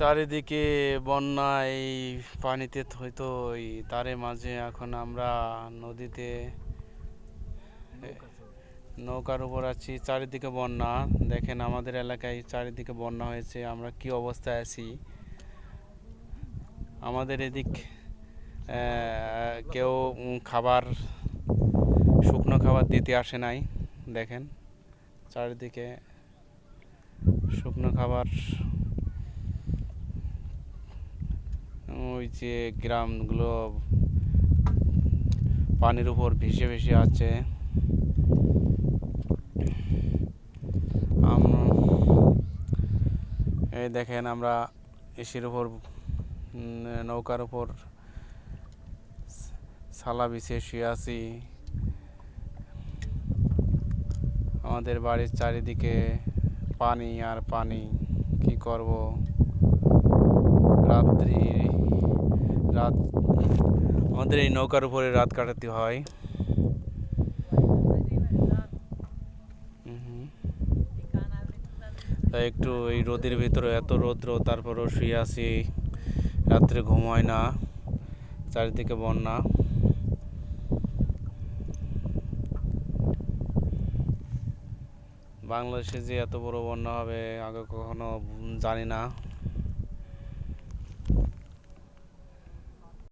চারিদিকে বন্যা এই পানিতে থই থই তারে মাঝে। এখন আমরা নদীতে, নৌকার উপর আছি, চারিদিকে বন্যা। দেখেন আমাদের এলাকায় চারিদিকে বন্যা হয়েছে, আমরা কি অবস্থায় আছি? আমাদের এদিক কেউ খাবার, শুকনো খাবার দিতে আসে নাই, দেখেন। চারিদিকে শুকনো খাবার যে গ্রামগুলো পানির উপর ভেসে ভেসে আছে এই দেখেন আমরা এসির উপর নৌকার উপর সালা বিছিয়ে শুয়ে আছি। আমাদের বাড়ির চারিদিকে পানি আর পানি, কি করব? রাত্রি রাত, আমাদের এই নৌকার উপরে রাত কাটাতে হয়। তাই একটু এই রোদের ভিতরে এত রৌদ্র, তারপরেও শুয়ে আছি। রাত্রে ঘুম হয় না, চারিদিকে বন্যা। বাংলাদেশে যে এত বড় বন্যা হবে, আগে কখনো জানি না।